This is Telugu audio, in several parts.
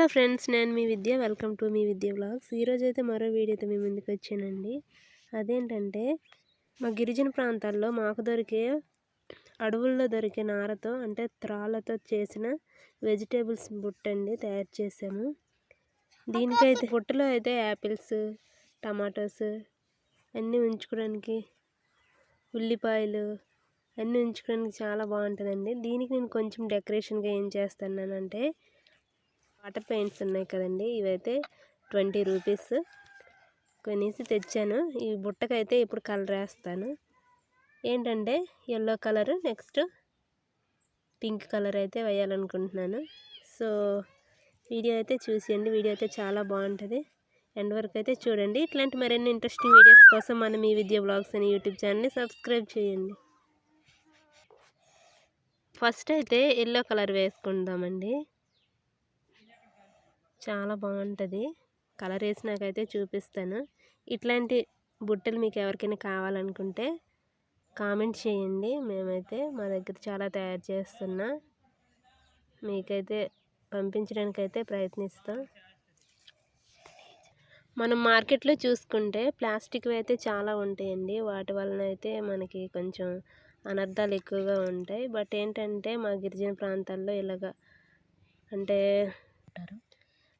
హలో ఫ్రెండ్స్ నేను మీ విద్య. వెల్కమ్ టు మీ విద్య బ్లాగ్స్. ఈరోజు అయితే మరో వీడియోతో మీ ముందుకు వచ్చానండి. అదేంటంటే మా గిరిజన ప్రాంతాల్లో మాకు దొరికే అడవుల్లో దొరికే నారతో అంటే త్రాళ్ళతో చేసిన వెజిటేబుల్స్ బుట్ట అండి తయారు చేసాము దీనికైతే బుట్టలో అయితే యాపిల్స్ టమాటోస్ అన్నీ ఉంచుకోవడానికి ఉల్లిపాయలు అన్నీ ఉంచుకోవడానికి చాలా బాగుంటుందండి. దీనికి నేను కొంచెం డెకరేషన్గా ఏం చేస్తున్నానంటే వాటర్ పెయింట్స్ ఉన్నాయి కదండి. ఇవైతే ట్వంటీ రూపీస్. కొనేసి తెచ్చాను. ఈ బుట్టకైతే ఇప్పుడు కలర్ వేస్తాను. ఏంటంటే yellow colour next pink colour అయితే వేయాలనుకుంటున్నాను. సో వీడియో అయితే చూసేయండి. వీడియో అయితే చాలా బాగుంటుంది. ఎండ్ వరకు అయితే చూడండి. ఇట్లాంటి మరిన్ని ఇంట్రెస్టింగ్ వీడియోస్ కోసం మనం ఈ విద్య బ్లాగ్స్ అని యూట్యూబ్ ఛానల్ని సబ్స్క్రైబ్ చేయండి. ఫస్ట్ అయితే ఎల్లో కలర్ వేసుకుందామండి. చాలా బాగుంటుంది. కలర్ వేసినాకైతే చూపిస్తాను. ఇట్లాంటి బుట్టలు మీకు ఎవరికైనా కావాలనుకుంటే కామెంట్ చేయండి. మేమైతే మా దగ్గర చాలా తయారు చేస్తున్నా. మీకైతే పంపించడానికైతే ప్రయత్నిస్తాం. మనం మార్కెట్లో చూసుకుంటే ప్లాస్టిక్ అయితే చాలా ఉంటాయండి. వాటి వలన అయితే మనకి కొంచెం అనర్థాలు ఎక్కువగా ఉంటాయి. బట్ ఏంటంటే మా గిరిజన ప్రాంతాల్లో ఇలాగ అంటే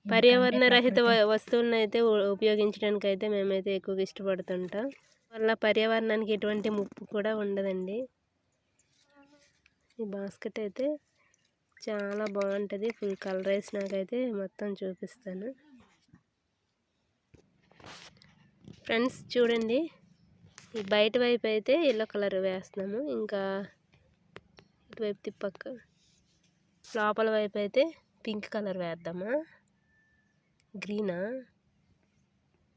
పర్యావరణ రహిత వస్తువులను అయితే ఉపయోగించడానికి అయితే మేమైతే ఎక్కువగా ఇష్టపడుతుంటాం. వల్ల పర్యావరణానికి ఎటువంటి ముప్పు కూడా ఉండదండి. ఈ బాస్కెట్ అయితే చాలా బాగుంటుంది. ఫుల్ కలర్ వేసినాకైతే మొత్తం చూపిస్తాను. ఫ్రెండ్స్ చూడండి. ఈ బయట వైపు అయితే ఎల్లో కలర్ వేస్తున్నాము. ఇంకా ఇటువైపు తిప్పక్క లోపల వైపు అయితే పింక్ కలర్ వేద్దామా? గ్రీనా?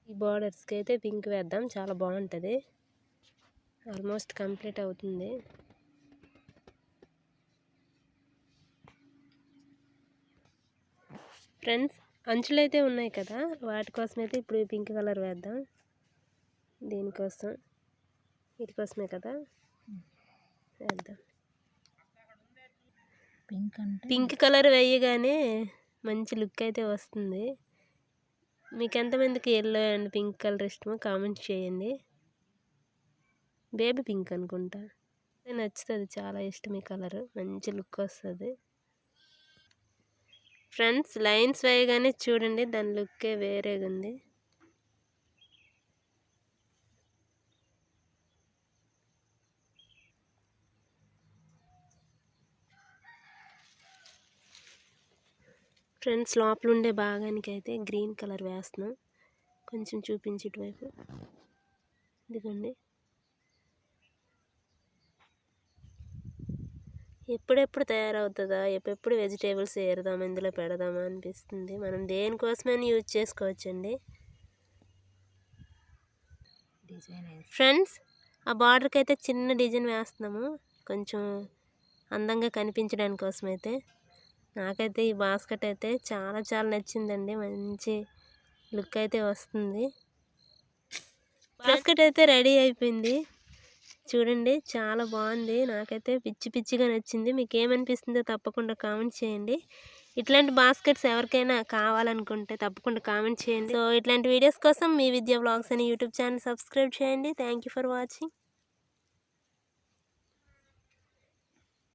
ఈ బార్డర్స్కి అయితే పింక్ వేద్దాం చాలా బాగుంటుంది. ఆల్మోస్ట్ కంప్లీట్ అవుతుంది. ఫ్రెండ్స్ అంచులు అయితే ఉన్నాయి కదా వాటి కోసం అయితే ఇప్పుడు పింక్ కలర్ వేద్దాం. దీనికోసం వీటి కోసమే కదా. వేద్దాం. పింక్ పింక్ కలర్ వేయగానే మంచి లుక్ అయితే వస్తుంది. మీకు ఎంతమందికి ఎల్లో అండ్ పింక్ కలర్ ఇష్టమో కామెంట్ చేయండి. బేబీ పింక్ అనుకుంటా. నచ్చుతుంది చాలా ఇష్టం ఈ కలర్ మంచి లుక్ వస్తుంది. ఫ్రెండ్స్ లైన్స్ వేయగానే చూడండి దాని లుక్కే వేరేగా ఉంది ఫ్రెండ్స్ లోపల ఉండే భాగానికి అయితే గ్రీన్ కలర్ వేస్తున్నాం. కొంచెం చూపించి ఇటువైపు. ఇదిగోండి. ఎప్పుడెప్పుడు తయారవుతుందా? ఎప్పుడెప్పుడు వెజిటేబుల్స్ ఏరుదాం ఇందులో పెడదామా అనిపిస్తుంది. మనం దేనికోసమైనా యూజ్ చేసుకోవచ్చండి. ఫ్రెండ్స్ ఆ బార్డర్కి అయితే చిన్న డిజైన్ వేస్తున్నాము. కొంచెం అందంగా కనిపించడానికి కోసం అయితే నాకైతే ఈ బాస్కెట్ అయితే చాలా చాలా నచ్చిందండి. మంచి లుక్ అయితే వస్తుంది. బాస్కెట్ అయితే రెడీ అయిపోయింది. చూడండి చాలా బాగుంది. నాకైతే పిచ్చి పిచ్చిగా నచ్చింది. మీకు ఏమనిపిస్తుందో తప్పకుండా కామెంట్ చేయండి. ఇట్లాంటి బాస్కెట్స్ ఎవరికైనా కావాలనుకుంటే తప్పకుండా కామెంట్ చేయండి. సో ఇట్లాంటి వీడియోస్ కోసం మీ విద్యా బ్లాగ్స్ అని యూట్యూబ్ ఛానల్ సబ్స్క్రైబ్ చేయండి. Thank for watching.